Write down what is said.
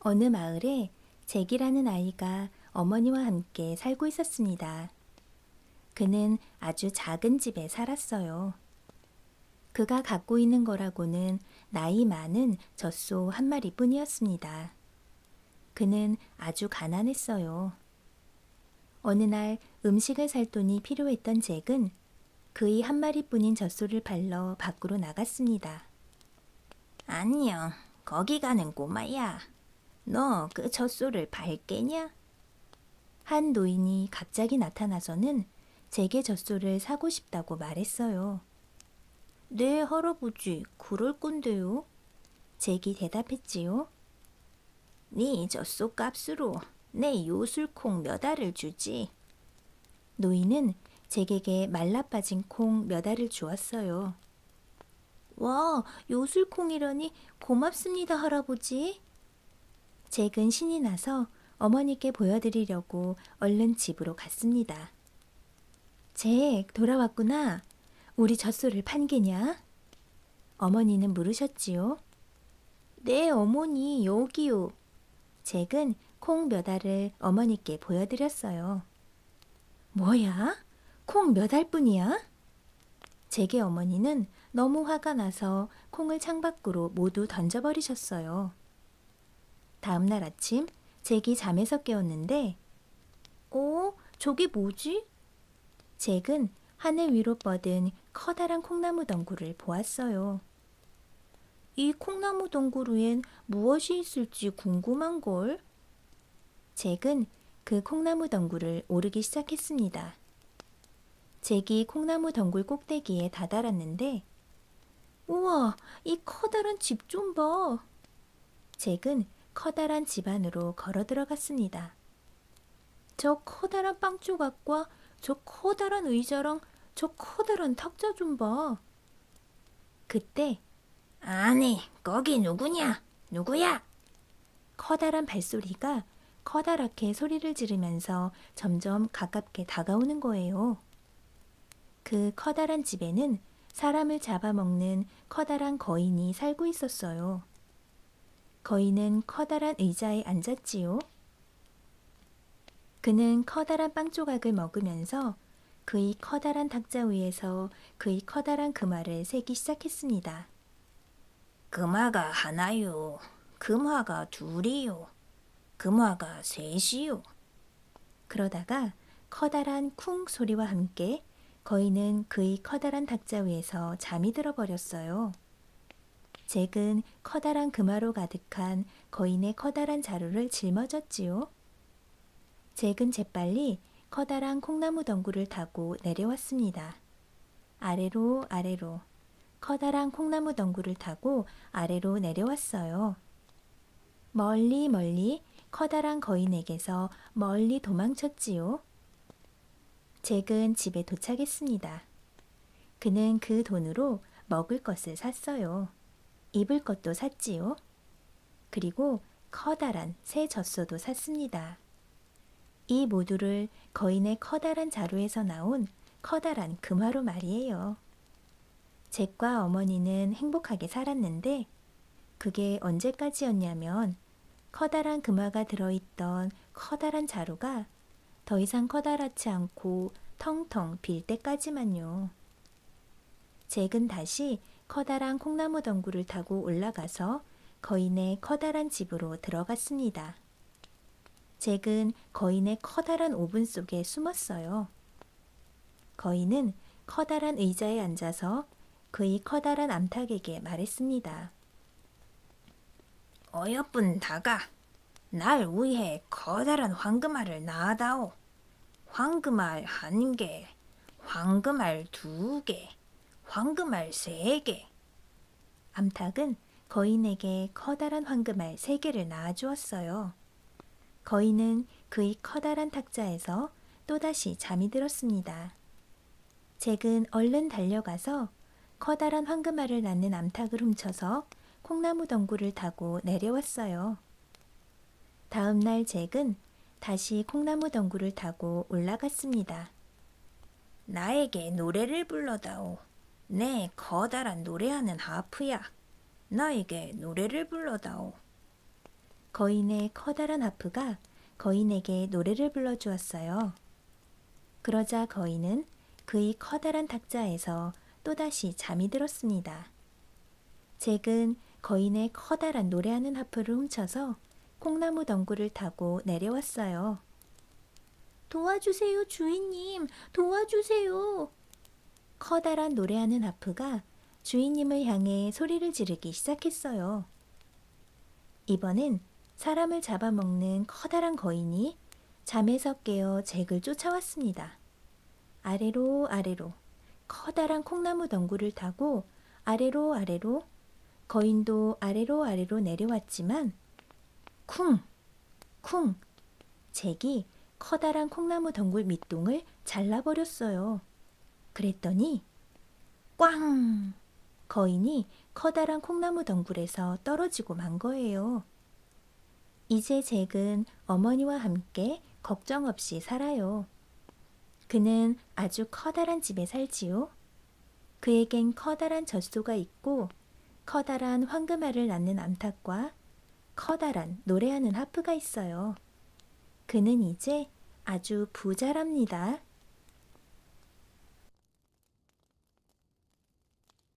어느 마을에 잭이라는 아이가 어머니와 함께 살고 있었습니다. 그는 아주 작은 집에 살았어요. 그가 갖고 있는 거라고는 나이 많은 젖소 한 마리 뿐이었습니다. 그는 아주 가난했어요. 어느 날 음식을 살 돈이 필요했던 잭은 그의 한 마리뿐인 젖소를 팔러 밖으로 나갔습니다. 안녕, 거기 가는 꼬마야. 너 그 젖소를 팔겠냐? 한 노인이 갑자기 나타나서는 잭의 젖소를 사고 싶다고 말했어요. 네, 할아버지, 그럴 건데요. 잭이 대답했지요. 네 젖소 값으로 내 요술콩 몇 알을 주지. 노인은 잭에게 말라빠진 콩 몇 알을 주었어요. 와, 요술콩이라니 고맙습니다, 할아버지. 잭은 신이 나서 어머니께 보여드리려고 얼른 집으로 갔습니다. 잭, 돌아왔구나. 우리 젖소를 판 게냐? 어머니는 물으셨지요. 네, 어머니, 여기요. 잭은 콩 몇 알을 어머니께 보여드렸어요. 뭐야? 콩 몇 알뿐이야? 잭의 어머니는 너무 화가 나서 콩을 창밖으로 모두 던져버리셨어요. 다음 날 아침 잭이 잠에서 깨었는데 어? 저게 뭐지? 잭은 하늘 위로 뻗은 커다란 콩나무 덩굴을 보았어요. 이 콩나무 덩굴 위엔 무엇이 있을지 궁금한 걸? 잭은 그 콩나무 덩굴을 오르기 시작했습니다. 잭이 콩나무 덩굴 꼭대기에 다다랐는데 우와, 이 커다란 집 좀 봐. 잭은 커다란 집 안으로 걸어 들어갔습니다. 저 커다란 빵 조각과 저 커다란 의자랑 저 커다란 탁자 좀 봐. 그때 아니, 거기 누구냐? 누구야? 커다란 발소리가 커다랗게 소리를 지르면서 점점 가깝게 다가오는 거예요. 그 커다란 집에는 사람을 잡아먹는 커다란 거인이 살고 있었어요. 거인은 커다란 의자에 앉았지요. 그는 커다란 빵 조각을 먹으면서 그의 커다란 탁자 위에서 그의 커다란 금화를 세기 시작했습니다. 금화가 하나요. 금화가 둘이요. 금화가 셋이요. 그러다가 커다란 쿵 소리와 함께 거인은 그의 커다란 탁자 위에서 잠이 들어버렸어요. 잭은 커다란 금화로 가득한 거인의 커다란 자루를 짊어졌지요. 잭은 재빨리 커다란 콩나무 덩굴을 타고 내려왔습니다. 아래로 아래로 커다란 콩나무 덩굴을 타고 아래로 내려왔어요. 멀리 멀리 커다란 거인에게서 멀리 도망쳤지요. 잭은 집에 도착했습니다. 그는 그 돈으로 먹을 것을 샀어요. 입을 것도 샀지요. 그리고 커다란 새 젖소도 샀습니다. 이 모두를 거인의 커다란 자루에서 나온 커다란 금화로 말이에요. 잭과 어머니는 행복하게 살았는데 그게 언제까지였냐면 커다란 금화가 들어있던 커다란 자루가 더 이상 커다랗지 않고 텅텅 빌 때까지만요. 잭은 다시 커다란 콩나무 덩굴을 타고 올라가서 거인의 커다란 집으로 들어갔습니다. 잭은 거인의 커다란 오븐 속에 숨었어요. 거인은 커다란 의자에 앉아서 그의 커다란 암탉에게 말했습니다. 어여쁜 다가, 날 위해 커다란 황금알을 낳아다오. 황금알 한 개, 황금알 두 개, 황금알 세 개. 암탉은 거인에게 커다란 황금알 세 개를 낳아 주었어요. 거인은 그의 커다란 탁자에서 또다시 잠이 들었습니다. 잭은 얼른 달려가서 커다란 황금알을 낳는 암탉을 훔쳐서 콩나무 덩굴을 타고 내려왔어요. 다음 날 잭은 다시 콩나무 덩굴을 타고 올라갔습니다. 나에게 노래를 불러다오. 내 커다란 노래하는 하프야. 나에게 노래를 불러다오. 거인의 커다란 하프가 거인에게 노래를 불러주었어요. 그러자 거인은 그의 커다란 탁자에서 또다시 잠이 들었습니다. 잭은 거인의 커다란 노래하는 하프를 훔쳐서 콩나무 덩굴을 타고 내려왔어요. 도와주세요, 주인님. 도와주세요. 커다란 노래하는 하프가 주인님을 향해 소리를 지르기 시작했어요. 이번엔 사람을 잡아먹는 커다란 거인이 잠에서 깨어 잭을 쫓아왔습니다. 아래로 아래로 커다란 콩나무 덩굴을 타고 아래로 아래로 거인도 아래로 아래로 내려왔지만 쿵! 쿵! 잭이 커다란 콩나무 덩굴 밑동을 잘라버렸어요. 그랬더니 꽝! 거인이 커다란 콩나무 덩굴에서 떨어지고 만 거예요. 이제 잭은 어머니와 함께 걱정 없이 살아요. 그는 아주 커다란 집에 살지요. 그에겐 커다란 젖소가 있고 커다란 황금알을 낳는 암탉과 커다란 노래하는 하프가 있어요. 그는 이제 아주 부자랍니다.